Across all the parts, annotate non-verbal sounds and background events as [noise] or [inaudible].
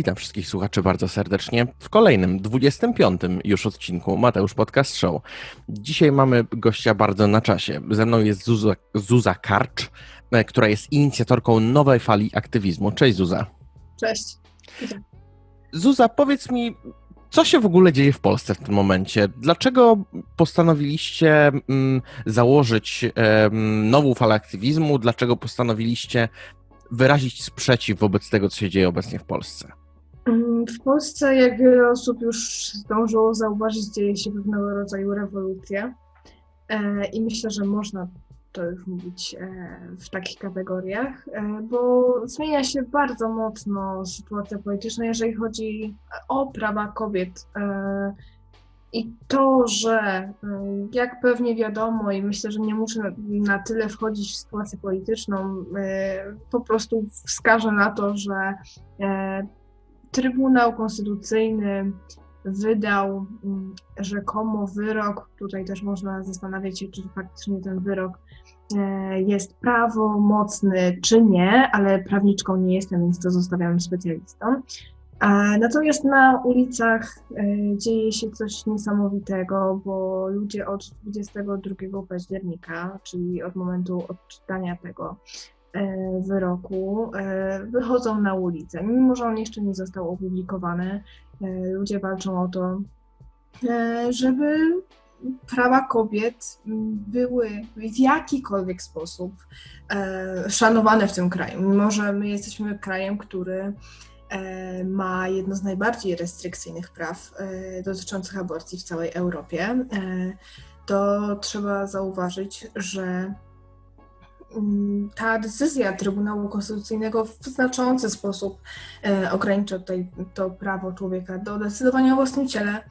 Witam wszystkich słuchaczy bardzo serdecznie w kolejnym, 25 już odcinku Mateusz Podcast Show. Dzisiaj mamy gościa bardzo na czasie. Ze mną jest Zuza, Zuza Karcz, e, która jest inicjatorką nowej fali aktywizmu. Cześć Zuza. Cześć. Zuza, powiedz mi, co się w ogóle dzieje w Polsce w tym momencie? Dlaczego postanowiliście mm, założyć nową falę aktywizmu? Dlaczego postanowiliście wyrazić sprzeciw wobec tego, co się dzieje obecnie w Polsce? Mm, W Polsce, jak wiele osób już zdążyło zauważyć, dzieje się pewnego rodzaju rewolucja. E, I myślę, że można to już mówić e, w takich kategoriach, e, bo zmienia się bardzo mocno sytuacja polityczna, jeżeli chodzi o prawa kobiet. I to, że jak pewnie wiadomo, i myślę, że nie muszę na, tyle wchodzić w sytuację polityczną, po prostu wskaże na to, że Trybunał Konstytucyjny wydał mm, rzekomo wyrok. Tutaj też można zastanawiać się, czy faktycznie ten wyrok e, jest prawomocny, czy nie, ale prawniczką nie jestem, więc to zostawiam specjalistom. Natomiast na ulicach e, dzieje się coś niesamowitego, bo ludzie od 22 października, czyli od momentu odczytania tego wyroku, e, wychodzą na ulicę. Mimo, że on jeszcze nie został opublikowany, e, ludzie walczą o to, e, żeby prawa kobiet były w jakikolwiek sposób e, szanowane w tym kraju. Mimo, że my jesteśmy krajem, który e, ma jedno z najbardziej restrykcyjnych praw e, dotyczących aborcji w całej Europie, e, to trzeba zauważyć, że ta decyzja Trybunału Konstytucyjnego w znaczący sposób e, ogranicza tutaj to prawo człowieka do decydowania o własnym ciele.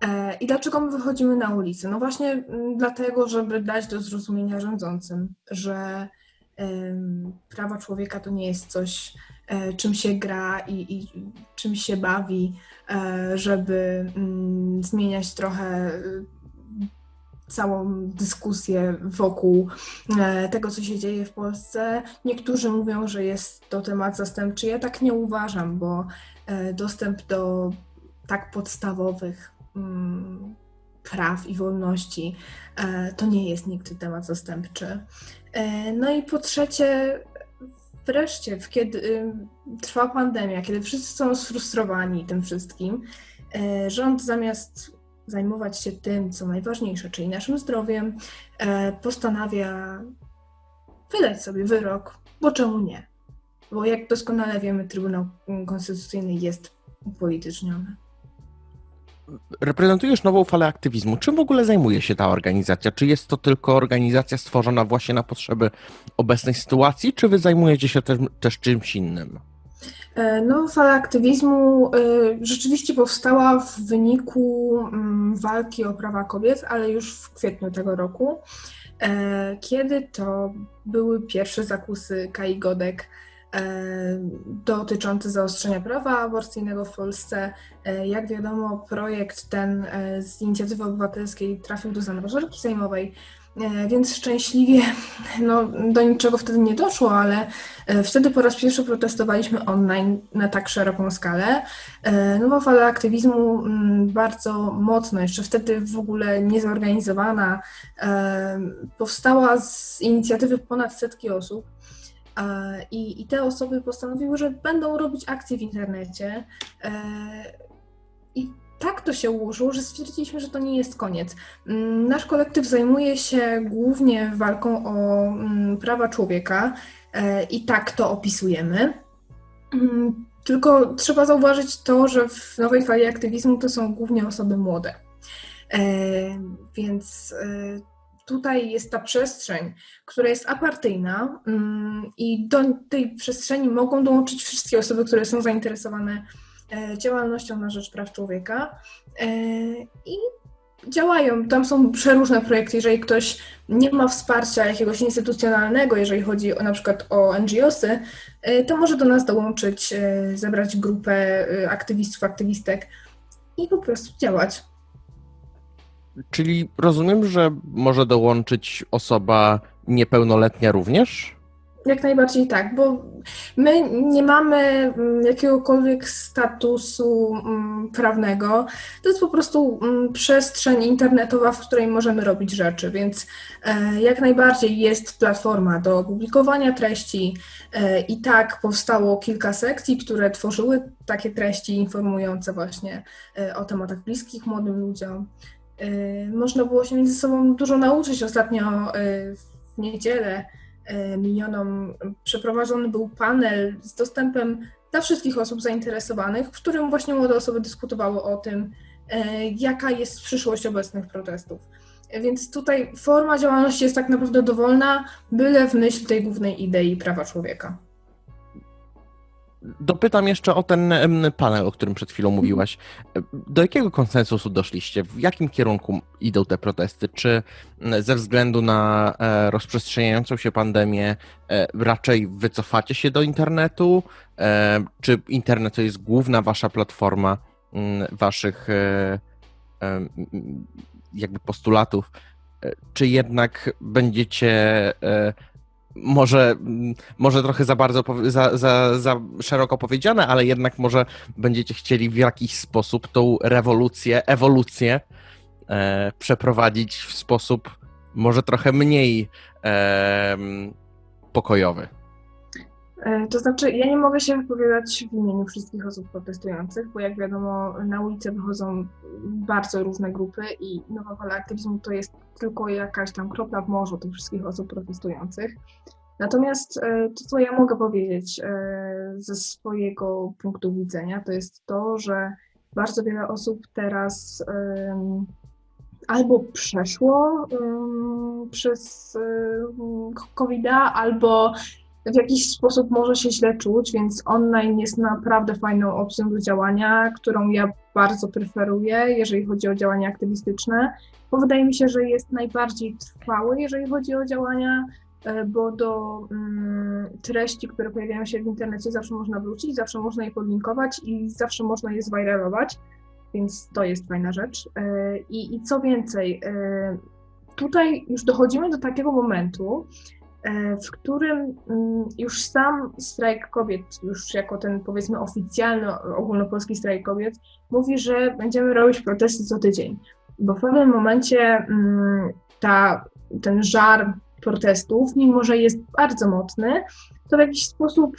E, I dlaczego my wychodzimy na ulicę? No właśnie mm, dlatego, żeby dać do zrozumienia rządzącym, że prawa człowieka to nie jest coś, e, czym się gra i, i czym się bawi, żeby mm, zmieniać trochę całą dyskusję wokół e, tego, co się dzieje w Polsce. Niektórzy mówią, że jest to temat zastępczy. Ja tak nie uważam, bo e, dostęp do tak podstawowych mm, praw i wolności e, to nie jest nigdy temat zastępczy. No i po trzecie, wreszcie, kiedy y, trwa pandemia, kiedy wszyscy są sfrustrowani tym wszystkim, rząd zamiast zajmować się tym, co najważniejsze, czyli naszym zdrowiem, e, postanawia wydać sobie wyrok, bo czemu nie? Bo jak doskonale wiemy, Trybunał Konstytucyjny jest upolityczniony. Reprezentujesz nową falę aktywizmu. Czym w ogóle zajmuje się ta organizacja? Czy jest to tylko organizacja stworzona właśnie na potrzeby obecnej sytuacji, czy wy zajmujecie się też, też czymś innym? E, No, fala aktywizmu e, rzeczywiście powstała w wyniku mm, walki o prawa kobiet, ale już w kwietniu tego roku, e, kiedy to były pierwsze zakusy Kai Godek dotyczące zaostrzenia prawa aborcyjnego w Polsce. Jak wiadomo, projekt ten z inicjatywy obywatelskiej trafił do zamrażarki sejmowej, więc szczęśliwie no, do niczego wtedy nie doszło, ale E, Wtedy po raz pierwszy protestowaliśmy online na tak szeroką skalę. E, Nowa fala aktywizmu mm, bardzo mocno, jeszcze wtedy w ogóle niezorganizowana, e, powstała z inicjatywy ponad setki osób. E, I, I te osoby postanowiły, że będą robić akcje w internecie. E, I tak to się ułożyło, że stwierdziliśmy, że to nie jest koniec. Mm, Nasz kolektyw zajmuje się głównie walką o mm, prawa człowieka. E, I tak to opisujemy. Mm, Tylko trzeba zauważyć to, że w nowej fali aktywizmu to są głównie osoby młode. E, Więc e, tutaj jest ta przestrzeń, która jest apartyjna i do tej przestrzeni mogą dołączyć wszystkie osoby, które są zainteresowane działalnością na rzecz praw człowieka E, i działają. Tam są przeróżne projekty. Jeżeli ktoś nie ma wsparcia jakiegoś instytucjonalnego, jeżeli chodzi o, na przykład o NGOsy, y, to może do nas dołączyć, zebrać grupę aktywistów, aktywistek i po prostu działać. Czyli rozumiem, że może dołączyć osoba niepełnoletnia również? Jak najbardziej tak, bo my nie mamy mm, jakiegokolwiek statusu mm, prawnego. To jest po prostu mm, przestrzeń internetowa, w której możemy robić rzeczy, więc e, jak najbardziej jest platforma do publikowania treści e, i tak powstało kilka sekcji, które tworzyły takie treści informujące właśnie e, o tematach bliskich młodym ludziom. Można było się między sobą dużo nauczyć. Ostatnio w niedzielę minioną przeprowadzony był panel z dostępem dla wszystkich osób zainteresowanych, w którym właśnie młode osoby dyskutowały o tym, e, jaka jest przyszłość obecnych protestów. E, Więc tutaj forma działalności jest tak naprawdę dowolna, byle w myśl tej głównej idei prawa człowieka. Dopytam jeszcze o ten panel, o którym przed chwilą mówiłaś. Do jakiego konsensusu doszliście? W jakim kierunku idą te protesty? Czy ze względu na e, rozprzestrzeniającą się pandemię e, raczej wycofacie się do internetu? E, Czy internet to jest główna wasza platforma m, waszych jakby postulatów? Czy jednak będziecie może, mm, może trochę za bardzo, za, za, za szeroko powiedziane, ale jednak może będziecie chcieli w jakiś sposób tą rewolucję, ewolucję e, przeprowadzić w sposób może trochę mniej em, pokojowy. E, To znaczy, ja nie mogę się wypowiadać w imieniu wszystkich osób protestujących, bo jak wiadomo, na ulicę wychodzą bardzo różne grupy i nowa fala aktywizmu to jest tylko jakaś tam kropla w morzu tych wszystkich osób protestujących. Natomiast e, to, co ja mogę powiedzieć e, ze swojego punktu widzenia, to jest to, że bardzo wiele osób teraz albo przeszło przez covid albo w jakiś sposób może się źle czuć, więc online jest naprawdę fajną opcją do działania, którą ja bardzo preferuję, jeżeli chodzi o działania aktywistyczne, bo wydaje mi się, że jest najbardziej trwały, jeżeli chodzi o działania, e, bo do mm, treści, które pojawiają się w internecie, zawsze można wrócić, zawsze można je podlinkować i zawsze można je zwajralować, więc to jest fajna rzecz. E, I, i co więcej, e, tutaj już dochodzimy do takiego momentu, w którym mm, już sam strajk kobiet, już jako ten powiedzmy oficjalny ogólnopolski strajk kobiet, mówi, że będziemy robić protesty co tydzień. Bo w pewnym momencie mm, ta, ten żar protestów, mimo że jest bardzo mocny, to w jakiś sposób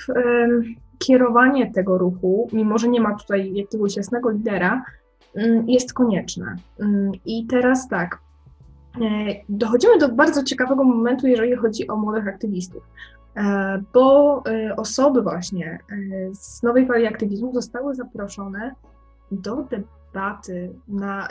kierowanie tego ruchu, mimo że nie ma tutaj jakiegoś jasnego lidera, mm, jest konieczne. I teraz tak, e, dochodzimy do bardzo ciekawego momentu, jeżeli chodzi o młodych aktywistów, e, bo e, osoby właśnie e, z nowej fali aktywizmu zostały zaproszone do debaty na,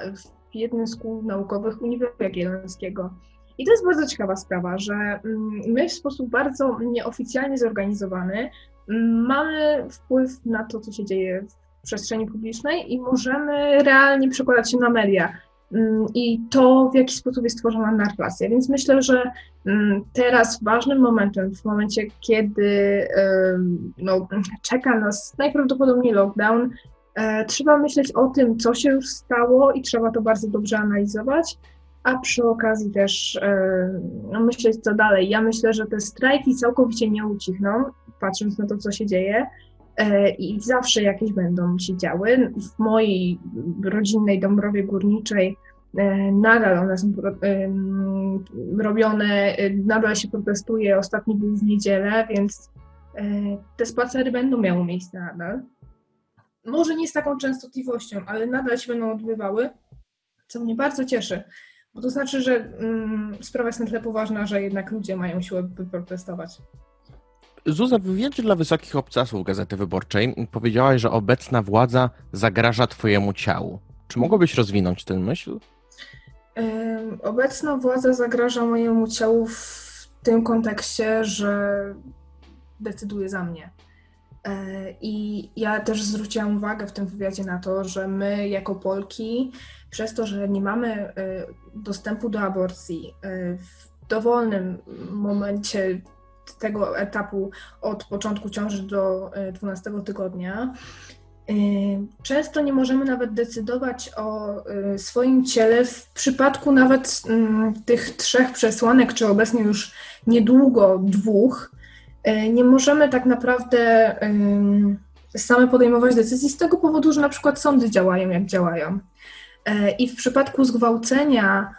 w jednym z kół naukowych Uniwersytetu Jagiellońskiego. I to jest bardzo ciekawa sprawa, że mm, my w sposób bardzo nieoficjalnie zorganizowany mm, mamy wpływ na to, co się dzieje w przestrzeni publicznej i możemy realnie przekładać się na media i to, w jaki sposób jest tworzona narracja. Więc myślę, że mm, teraz ważnym momentem, w momencie, kiedy no, czeka nas najprawdopodobniej lockdown, e, trzeba myśleć o tym, co się już stało i trzeba to bardzo dobrze analizować, a przy okazji też e, no, myśleć, co dalej. Ja myślę, że te strajki całkowicie nie ucichną, patrząc na to, co się dzieje. E, I zawsze jakieś będą się działy. W mojej rodzinnej Dąbrowie Górniczej e, nadal one są robione, e, nadal się protestuje. Ostatni był w niedzielę, więc te spacery będą miały miejsce nadal. Może nie z taką częstotliwością, ale nadal się będą odbywały, co mnie bardzo cieszy, bo to znaczy, że mm, sprawa jest na tyle poważna, że jednak ludzie mają siłę, by protestować. Zuza, w wywiadzie dla Wysokich Obcasów Gazety Wyborczej powiedziałaś, że obecna władza zagraża twojemu ciału. Czy mogłabyś rozwinąć tę myśl? Obecna władza zagraża mojemu ciału w tym kontekście, że decyduje za mnie. E, I ja też zwróciłam uwagę w tym wywiadzie na to, że my jako Polki, przez to, że nie mamy e, dostępu do aborcji e, w dowolnym momencie tego etapu od początku ciąży do e, 12 tygodnia, e, Często nie możemy nawet decydować o e, swoim ciele w przypadku nawet mm, tych trzech przesłanek, czy obecnie już niedługo dwóch, e, nie możemy tak naprawdę same podejmować decyzji z tego powodu, że na przykład sądy działają jak działają. E, I w przypadku zgwałcenia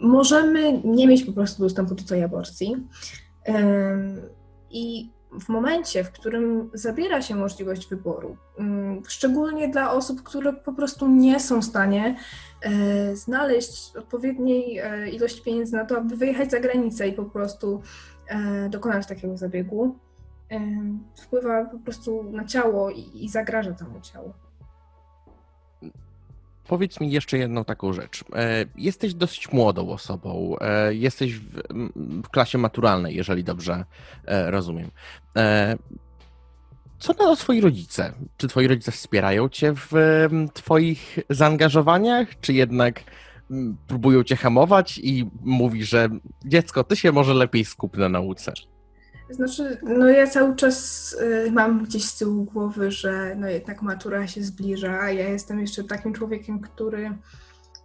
możemy nie mieć po prostu dostępu do tej aborcji. I w momencie, w którym zabiera się możliwość wyboru, mm, szczególnie dla osób, które po prostu nie są w stanie e, znaleźć odpowiedniej e, ilości pieniędzy na to, aby wyjechać za granicę i po prostu e, dokonać takiego zabiegu, wpływa po prostu na ciało i, zagraża temu ciału. Powiedz mi jeszcze jedną taką rzecz. E, Jesteś dosyć młodą osobą. e, Jesteś w, w klasie maturalnej, jeżeli dobrze e, rozumiem. Co na to twoi rodzice? Czy twoi rodzice wspierają cię w twoich zaangażowaniach, czy jednak próbują cię hamować i mówi, że dziecko, ty się może lepiej skup na nauce? Znaczy, no ja cały czas y, mam gdzieś z tyłu głowy, że no jednak matura się zbliża, a ja jestem jeszcze takim człowiekiem, który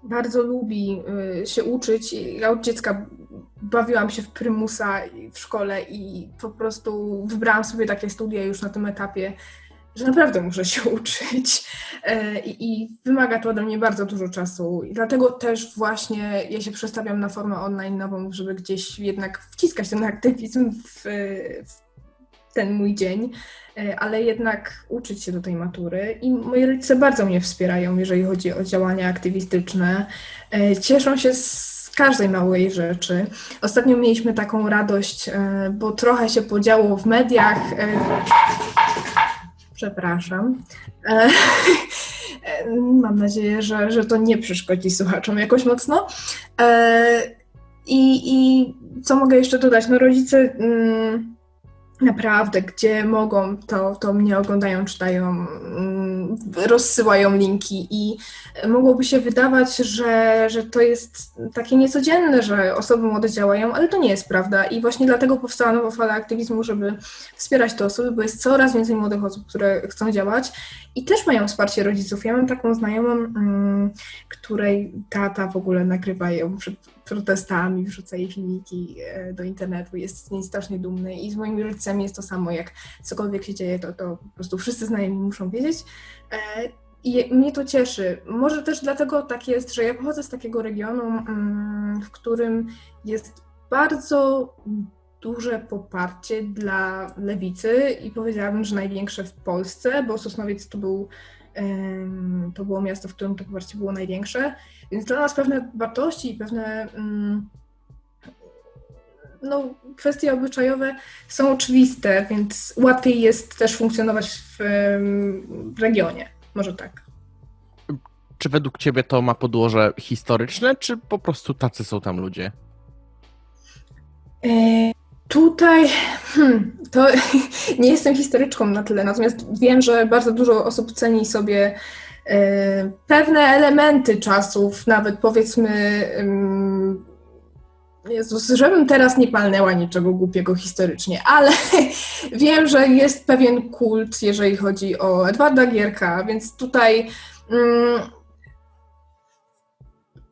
bardzo lubi y, się uczyć. Ja od dziecka bawiłam się w prymusa w szkole i po prostu wybrałam sobie takie studia już na tym etapie, że naprawdę muszę się [laughs] uczyć E, i, i wymaga to ode mnie bardzo dużo czasu. I dlatego też właśnie ja się przestawiam na formę online nową, żeby gdzieś jednak wciskać ten aktywizm w, w ten mój dzień, e, ale jednak uczyć się do tej matury. I moi rodzice bardzo mnie wspierają, jeżeli chodzi o działania aktywistyczne. E, Cieszą się z każdej małej rzeczy. Ostatnio mieliśmy taką radość, bo trochę się podziało w mediach. Przepraszam. E, [laughs] Mam nadzieję, że, że to nie przeszkodzi słuchaczom jakoś mocno. E, I, I co mogę jeszcze dodać? No rodzice mm, naprawdę, gdzie mogą, to, to mnie oglądają, czytają, mm, rozsyłają linki i mogłoby się wydawać, że, że to jest takie niecodzienne, że osoby młode działają, ale to nie jest prawda i właśnie dlatego powstała nowa fala aktywizmu, żeby wspierać te osoby, bo jest coraz więcej młodych osób, które chcą działać i też mają wsparcie rodziców. Ja mam taką znajomą, mm, której tata w ogóle nagrywa ją przed protestami, wrzuca jej filmiki e, do internetu, jest z niej strasznie dumny i z moimi rodzicami jest to samo, jak cokolwiek się dzieje, to, to po prostu wszyscy znajomi muszą wiedzieć. E, I mnie to cieszy. Może też dlatego tak jest, że ja pochodzę z takiego regionu, mm, w którym jest bardzo duże poparcie dla lewicy i powiedziałabym, że największe w Polsce, bo Sosnowiec to, był, to było miasto, w którym to poparcie było największe. Więc dla nas pewne wartości i pewne mm, no, kwestie obyczajowe są oczywiste, więc łatwiej jest też funkcjonować w, w regionie. Może tak. Czy według ciebie to ma podłoże historyczne, czy po prostu tacy są tam ludzie? Tutaj hmm, to [laughs] nie jestem historyczką na tyle, natomiast wiem, że bardzo dużo osób ceni sobie e, pewne elementy czasów, nawet powiedzmy. Jezus, żebym teraz nie palnęła niczego głupiego historycznie, ale [laughs] wiem, że jest pewien kult, jeżeli chodzi o Edwarda Gierka, więc tutaj mm,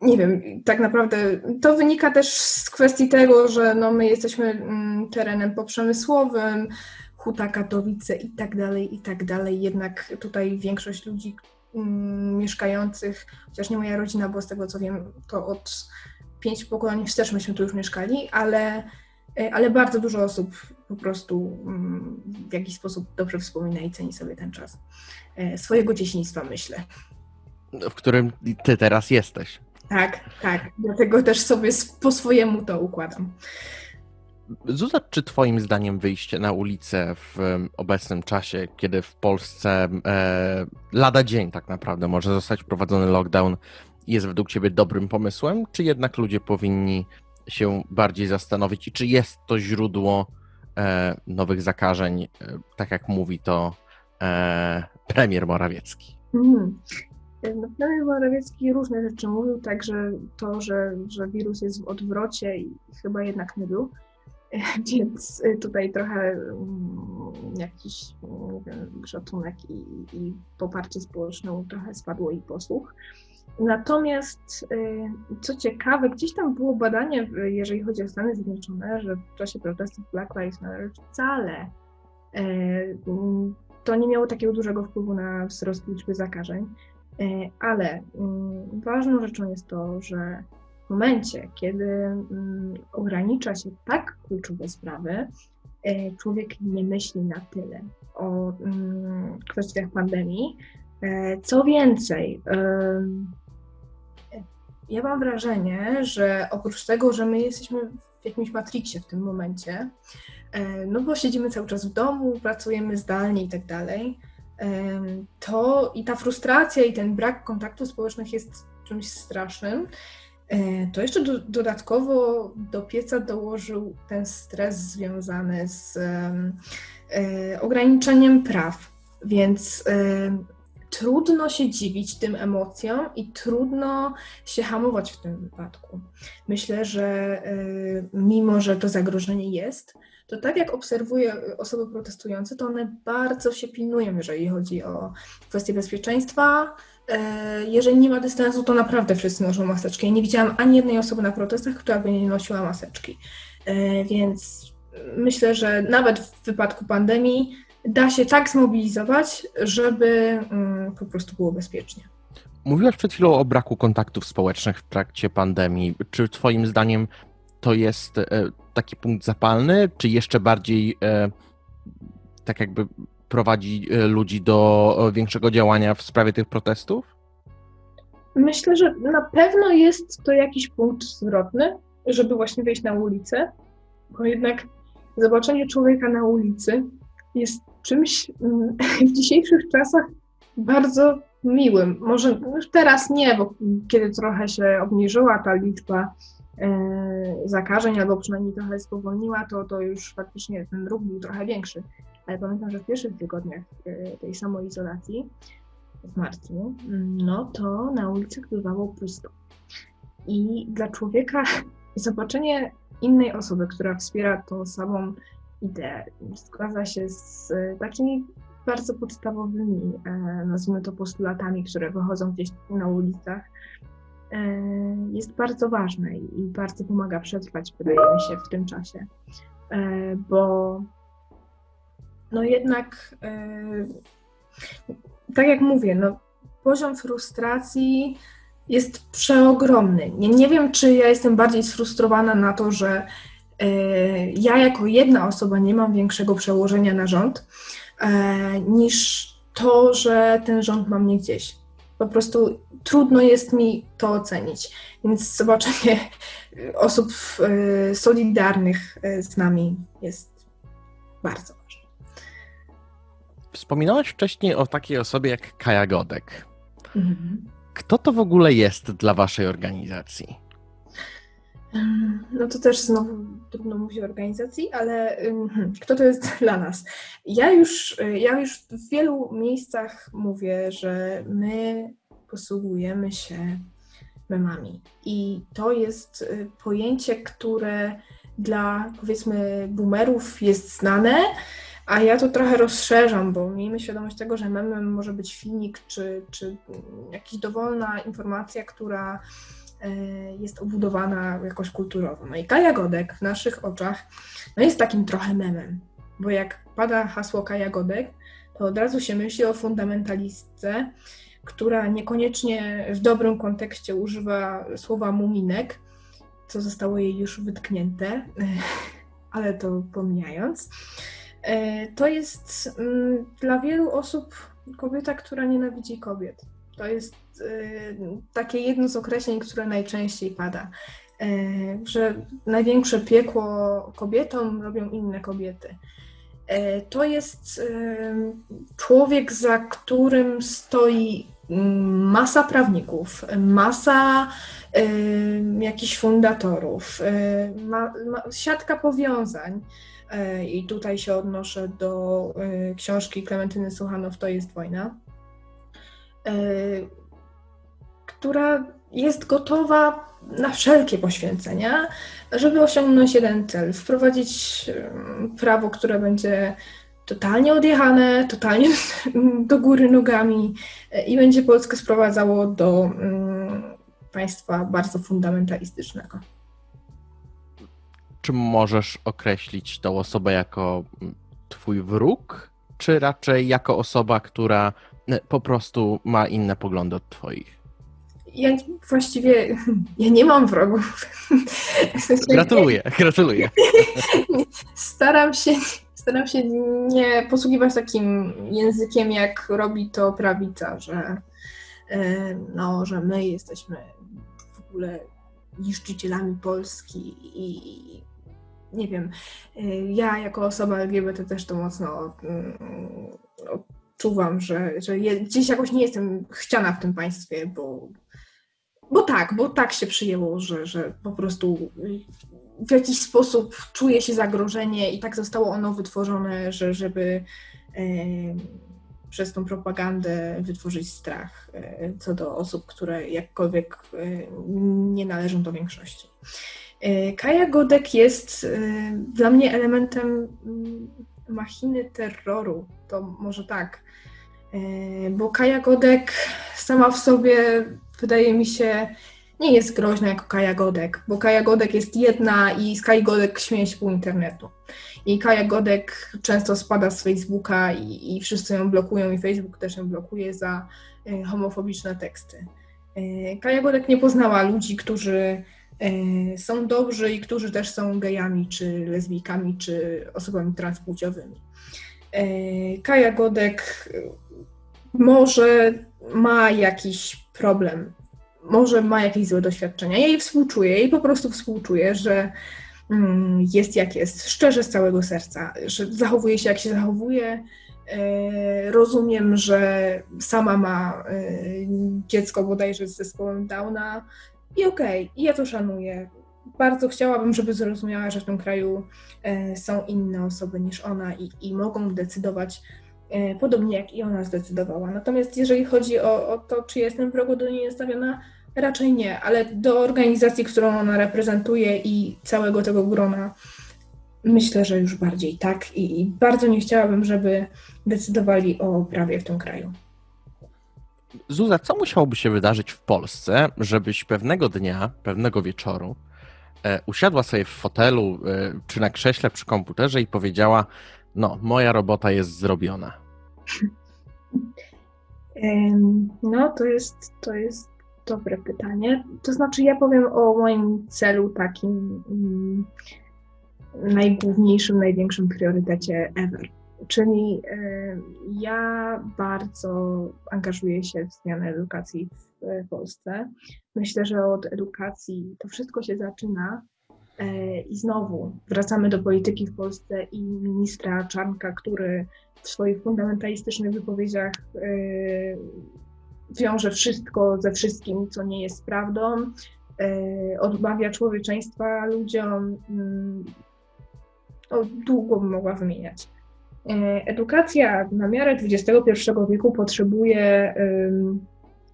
nie wiem, tak naprawdę to wynika też z kwestii tego, że no, my jesteśmy mm, terenem poprzemysłowym, Huta Katowice i tak dalej, i tak dalej. Jednak tutaj większość ludzi mm, mieszkających, chociaż nie moja rodzina, bo z tego co wiem, to od pięciu pokoleń wstecz myśmy tu już mieszkali, ale, e, ale bardzo dużo osób po prostu mm, w jakiś sposób dobrze wspomina i ceni sobie ten czas e, swojego dzieciństwa, myślę. W którym ty teraz jesteś. Tak, tak. Dlatego też sobie po swojemu to układam. Zuza, czy Twoim zdaniem wyjście na ulicę w obecnym czasie, kiedy w Polsce e, lada dzień tak naprawdę może zostać wprowadzony lockdown, jest według Ciebie dobrym pomysłem, czy jednak ludzie powinni się bardziej zastanowić i czy jest to źródło e, nowych zakażeń, e, tak jak mówi to e, premier Morawiecki? Mhm. No, premier Morawiecki różne rzeczy mówił, także to, że, że wirus jest w odwrocie i chyba jednak nie był. [laughs] więc y, tutaj trochę mm, jakiś wiem, szacunek i, i poparcie społeczne trochę spadło i posłuch. Natomiast y, co ciekawe, gdzieś tam było badanie, jeżeli chodzi o Stany Zjednoczone, że w czasie protestów Black Lives Matter wcale mm, to nie miało takiego dużego wpływu na wzrost liczby zakażeń, ale mm, ważną rzeczą jest to, że w momencie, kiedy mm, ogranicza się tak kluczowe sprawy, e, człowiek nie myśli na tyle o mm, kwestiach pandemii. E, Co więcej, ja mam wrażenie, że oprócz tego, że my jesteśmy w jakimś matriksie w tym momencie, e, no bo siedzimy cały czas w domu, pracujemy zdalnie i tak dalej, to i ta frustracja i ten brak kontaktów społecznych jest czymś strasznym. E, To jeszcze do, dodatkowo do pieca dołożył ten stres związany z e, ograniczeniem praw, więc em, trudno się dziwić tym emocjom i trudno się hamować w tym wypadku. Myślę, że e, mimo, że to zagrożenie jest, to tak jak obserwuję osoby protestujące, to one bardzo się pilnują, jeżeli chodzi o kwestie bezpieczeństwa. E, Jeżeli nie ma dystansu, to naprawdę wszyscy noszą maseczki. Ja nie widziałam ani jednej osoby na protestach, która by nie nosiła maseczki. E, Więc myślę, że nawet w wypadku pandemii da się tak zmobilizować, żeby mm, po prostu było bezpiecznie. Mówiłaś przed chwilą o braku kontaktów społecznych w trakcie pandemii. Czy Twoim zdaniem to jest e, taki punkt zapalny, czy jeszcze bardziej e, tak jakby prowadzi e, ludzi do większego działania w sprawie tych protestów? Myślę, że na pewno jest to jakiś punkt zwrotny, żeby właśnie wyjść na ulicę, bo jednak zobaczenie człowieka na ulicy jest czymś mm, [laughs] w dzisiejszych czasach bardzo miłym. Może już teraz nie, bo kiedy trochę się obniżyła ta liczba zakażeń, albo przynajmniej trochę spowolniła, to, to już faktycznie ten ruch był trochę większy. Ale pamiętam, że w pierwszych tygodniach e, tej samoizolacji w marcu, no to na ulicach bywało pusto. I dla człowieka [laughs] zobaczenie innej osoby, która wspiera tą samą ideę, zgadza się z e, takimi bardzo podstawowymi, e, nazwijmy to postulatami, które wychodzą gdzieś na ulicach, e, jest bardzo ważne i bardzo pomaga przetrwać, wydaje mi się, w tym czasie. E, Bo no jednak e, tak jak mówię, no, poziom frustracji jest przeogromny. Nie, nie wiem, czy ja jestem bardziej sfrustrowana na to, że e, ja jako jedna osoba nie mam większego przełożenia na rząd, e, niż to, że ten rząd ma mnie gdzieś. Po prostu trudno jest mi to ocenić. Więc zobaczenie osób e, solidarnych e, z nami jest bardzo ważne. Wspominałaś wcześniej o takiej osobie jak Kaja Godek. Mhm. Kto to w ogóle jest dla waszej organizacji? Ym, No to też znowu trudno mówić o organizacji, ale hmm, kto to jest [laughs] dla nas? Ja już, y, ja już w wielu miejscach mówię, że my posługujemy się memami. I to jest y, pojęcie, które dla powiedzmy boomerów jest znane, a ja to trochę rozszerzam, bo miejmy świadomość tego, że memem może być filmik czy, czy mm, jakaś dowolna informacja, która jest obudowana jakoś kulturowo. No i Kaja Godek w naszych oczach no jest takim trochę memem, bo jak pada hasło Kaja Godek, to od razu się myśli o fundamentalistce, która niekoniecznie w dobrym kontekście używa słowa muminek, co zostało jej już wytknięte, [laughs] ale to pomijając. E, To jest mm, dla wielu osób kobieta, która nienawidzi kobiet. To jest e, takie jedno z określeń, które najczęściej pada. E, Że największe piekło kobietom robią inne kobiety. E, To jest człowiek, za którym stoi mm, masa prawników, masa jakichś fundatorów, siatka powiązań. I tutaj się odnoszę do książki Klementyny Suchanow To jest wojna, która jest gotowa na wszelkie poświęcenia, żeby osiągnąć jeden cel, wprowadzić prawo, które będzie totalnie odjechane, totalnie [laughs] do góry nogami e, i będzie Polskę sprowadzało do mm, państwa bardzo fundamentalistycznego. Czy możesz określić tą osobę jako mm, twój wróg, czy raczej jako osoba, która e, po prostu ma inne poglądy od twoich? Ja właściwie ja nie mam wrogów. Gratuluję, gratuluję. Staram się, staram się nie posługiwać takim językiem, jak robi to prawica, że, e, no, że my jesteśmy w ogóle niszczycielami Polski i nie wiem, e, ja jako osoba LGBT też to mocno mm, odczuwam, że, że gdzieś jakoś nie jestem chciana w tym państwie, bo, bo tak, bo tak się przyjęło, że, że po prostu w jakiś sposób czuje się zagrożenie i tak zostało ono wytworzone, że żeby e, przez tą propagandę wytworzyć strach e, co do osób, które jakkolwiek e, nie należą do większości. Kaja Godek jest dla mnie elementem mm, machiny terroru. To może tak. Bo Kaja Godek sama w sobie wydaje mi się nie jest groźna jako Kaja Godek, bo Kaja Godek jest jedna i z Kai Godek śmieje się pół internetu. I Kaja Godek często spada z Facebooka i, i wszyscy ją blokują i Facebook też ją blokuje za e, homofobiczne teksty. E, Kaja Godek nie poznała ludzi, którzy e, są dobrzy i którzy też są gejami, czy lesbijkami, czy osobami transpłciowymi. E, Kaja Godek e, może ma jakiś problem może ma jakieś złe doświadczenia. Ja jej współczuję, jej po prostu współczuję, że mm, jest jak jest, szczerze z całego serca, że zachowuje się jak się zachowuje. E, Rozumiem, że sama ma e, dziecko bodajże z zespołem Downa i okej, i ja to szanuję. Bardzo chciałabym, żeby zrozumiała, że w tym kraju e, są inne osoby niż ona i, i mogą decydować podobnie jak i ona zdecydowała. Natomiast jeżeli chodzi o, o to, czy jestem wrogo do niej nastawiona, raczej nie, ale do organizacji, którą ona reprezentuje i całego tego grona, myślę, że już bardziej tak. I, i bardzo nie chciałabym, żeby decydowali o prawie w tym kraju. Zuza, co musiałoby się wydarzyć w Polsce, żebyś pewnego dnia, pewnego wieczoru e, usiadła sobie w fotelu e, czy na krześle przy komputerze i powiedziała: No, moja robota jest zrobiona. No, to jest, to jest dobre pytanie. To znaczy, ja powiem o moim celu takim mm, najgłówniejszym, największym priorytecie ever. Czyli ja bardzo angażuję się w zmianę edukacji w Polsce. Myślę, że od edukacji to wszystko się zaczyna. E, I znowu wracamy do polityki w Polsce i ministra Czarnka, który w swoich fundamentalistycznych wypowiedziach e, wiąże wszystko ze wszystkim, co nie jest prawdą, e, odmawia człowieczeństwa ludziom. mm, O, długo bym mogła wymieniać. Edukacja na miarę XXI wieku potrzebuje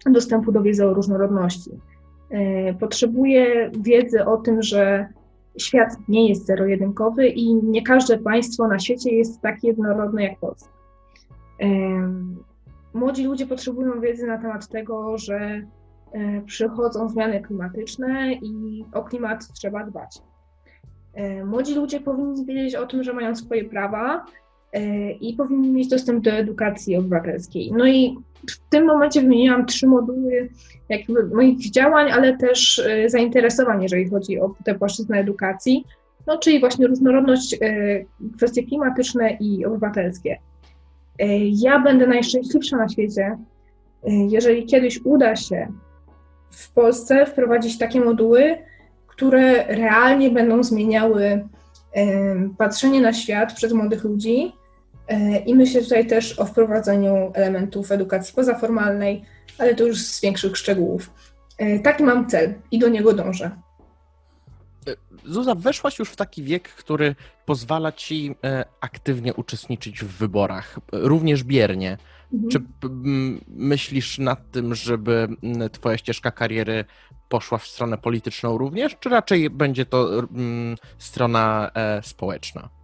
dostępu do wiedzy o różnorodności. Potrzebuje wiedzy o tym, że świat nie jest zero-jedynkowy i nie każde państwo na świecie jest tak jednorodne jak Polska. Młodzi ludzie potrzebują wiedzy na temat tego, że e, przychodzą zmiany klimatyczne i o klimat trzeba dbać. E, Młodzi ludzie powinni wiedzieć o tym, że mają swoje prawa e, i powinni mieć dostęp do edukacji obywatelskiej. No i w tym momencie wymieniłam trzy moduły jakby moich działań, ale też e, zainteresowań, jeżeli chodzi o tę płaszczyznę edukacji, no czyli właśnie różnorodność, e, kwestie klimatyczne i obywatelskie. E, Ja będę najszczęśliwsza na świecie, jeżeli kiedyś uda się w Polsce wprowadzić takie moduły, które realnie będą zmieniały patrzenie na świat przez młodych ludzi. E, I myślę tutaj też o wprowadzeniu elementów edukacji pozaformalnej, ale to już z większych szczegółów. E, Taki mam cel i do niego dążę. Zuza, weszłaś już w taki wiek, który pozwala ci e, aktywnie uczestniczyć w wyborach, również biernie. Mhm. Czy myślisz nad tym, żeby twoja ścieżka kariery poszła w stronę polityczną również, czy raczej będzie to strona e, społeczna?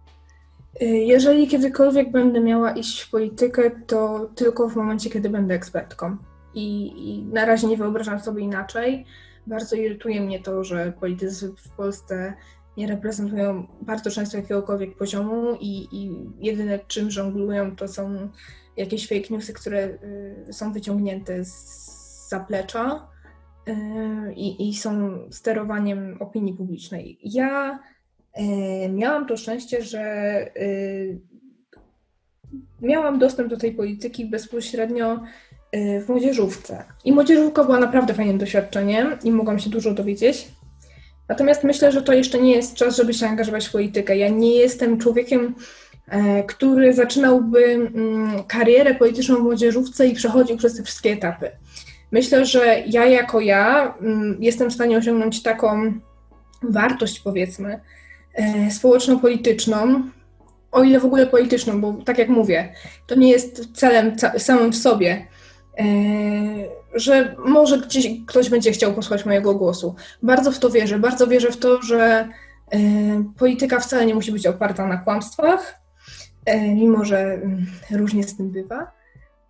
Y, Jeżeli kiedykolwiek będę miała iść w politykę, to tylko w momencie, kiedy będę ekspertką. I, I na razie nie wyobrażam sobie inaczej. Bardzo irytuje mnie to, że politycy w Polsce nie reprezentują bardzo często jakiegokolwiek poziomu i, i jedyne czym żonglują to są jakieś fake newsy, które y, są wyciągnięte z zaplecza y, i, są sterowaniem opinii publicznej. Ja Miałam to szczęście, że e, miałam dostęp do tej polityki bezpośrednio e, w młodzieżówce. I młodzieżówka była naprawdę fajnym doświadczeniem i mogłam się dużo dowiedzieć. Natomiast myślę, że to jeszcze nie jest czas, żeby się angażować w politykę. Ja nie jestem człowiekiem, e, który zaczynałby mm, karierę polityczną w młodzieżówce i przechodził przez te wszystkie etapy. Myślę, że ja jako ja mm, jestem w stanie osiągnąć taką wartość, powiedzmy, e, społeczno-polityczną, o ile w ogóle polityczną, bo tak jak mówię, to nie jest celem samym w sobie, e, że może gdzieś ktoś będzie chciał posłuchać mojego głosu. Bardzo w to wierzę. Bardzo wierzę w to, że e, polityka wcale nie musi być oparta na kłamstwach, e, mimo że mm, różnie z tym bywa.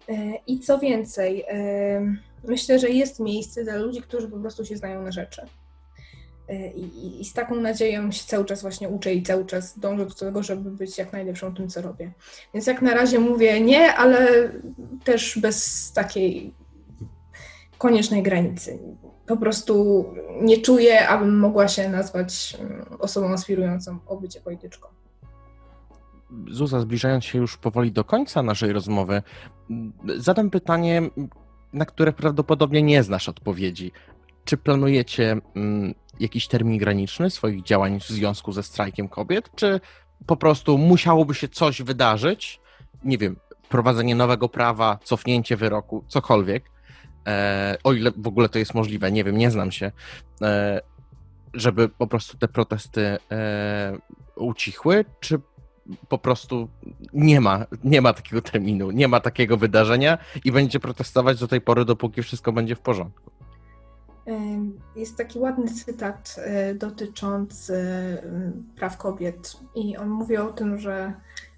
E, I co więcej, e, myślę, że jest miejsce dla ludzi, którzy po prostu się znają na rzeczy. E, I, i- z taką nadzieją się cały czas właśnie uczę i cały czas dążę do tego, żeby być jak najlepszą tym, co robię. Więc jak na razie mówię nie, ale też bez takiej koniecznej granicy. Po prostu nie czuję, abym mogła się nazwać mm, osobą aspirującą o bycie polityczką. Zuza, zbliżając się już powoli do końca naszej rozmowy, zadam pytanie, na które prawdopodobnie nie znasz odpowiedzi. Czy planujecie mm, jakiś termin graniczny swoich działań w związku ze strajkiem kobiet, czy po prostu musiałoby się coś wydarzyć? Nie wiem, wprowadzenie nowego prawa, cofnięcie wyroku, cokolwiek. E, o ile w ogóle to jest możliwe, nie wiem, nie znam się. E, żeby po prostu te protesty e, ucichły, czy po prostu nie ma, nie ma takiego terminu, nie ma takiego wydarzenia i będzie protestować do tej pory, dopóki wszystko będzie w porządku. Jest taki ładny cytat y, dotyczący y, praw kobiet, i on mówi o tym, że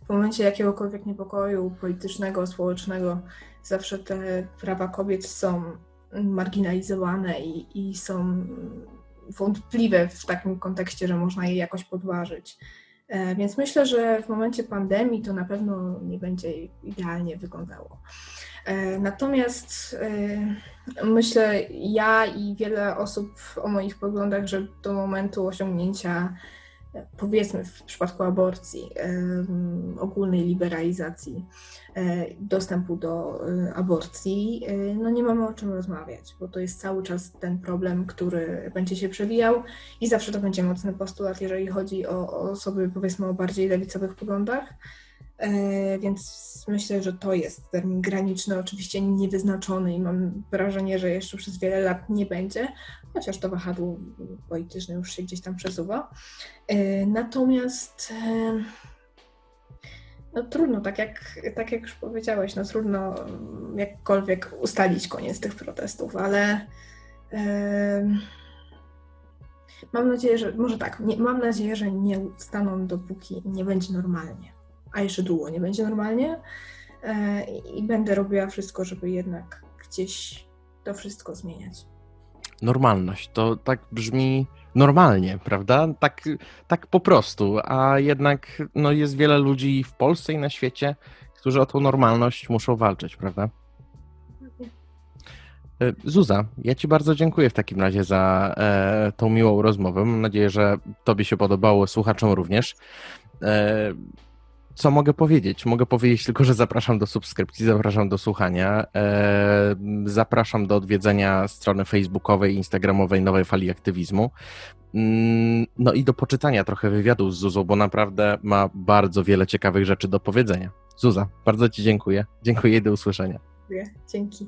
w momencie jakiegokolwiek niepokoju politycznego, społecznego, zawsze te prawa kobiet są marginalizowane i, i są wątpliwe w takim kontekście, że można je jakoś podważyć. E, Więc myślę, że w momencie pandemii to na pewno nie będzie idealnie wyglądało. E, Natomiast e, myślę, ja i wiele osób o moich poglądach, że do momentu osiągnięcia, e, powiedzmy w przypadku aborcji, ogólnej liberalizacji dostępu do aborcji, no nie mamy o czym rozmawiać, bo to jest cały czas ten problem, który będzie się przewijał i zawsze to będzie mocny postulat, jeżeli chodzi o osoby, powiedzmy, o bardziej lewicowych poglądach. E, Więc myślę, że to jest termin graniczny, oczywiście niewyznaczony i mam wrażenie, że jeszcze przez wiele lat nie będzie, chociaż to wahadło polityczne już się gdzieś tam przesuwa. E, Natomiast e, no trudno, tak jak, tak jak już powiedziałeś, no trudno jakkolwiek ustalić koniec tych protestów, ale mam nadzieję, że może tak, nie, mam nadzieję, że nie ustaną dopóki nie będzie normalnie a jeszcze długo nie będzie normalnie. E, I będę robiła wszystko, żeby jednak gdzieś to wszystko zmieniać. Normalność to tak brzmi normalnie, prawda? Tak, tak po prostu, a jednak no, jest wiele ludzi w Polsce i na świecie, którzy o tą normalność muszą walczyć, prawda? E, Zuza, ja Ci bardzo dziękuję w takim razie za e, tą miłą rozmowę. Mam nadzieję, że Tobie się podobało, słuchaczom również. E, co mogę powiedzieć? Mogę powiedzieć tylko, że zapraszam do subskrypcji, zapraszam do słuchania, e, zapraszam do odwiedzenia strony facebookowej instagramowej Nowej Fali Aktywizmu. Mm, No i do poczytania trochę wywiadu z Zuzą, bo naprawdę ma bardzo wiele ciekawych rzeczy do powiedzenia. Zuza, bardzo Ci dziękuję. Dziękuję i do usłyszenia. Dzięki.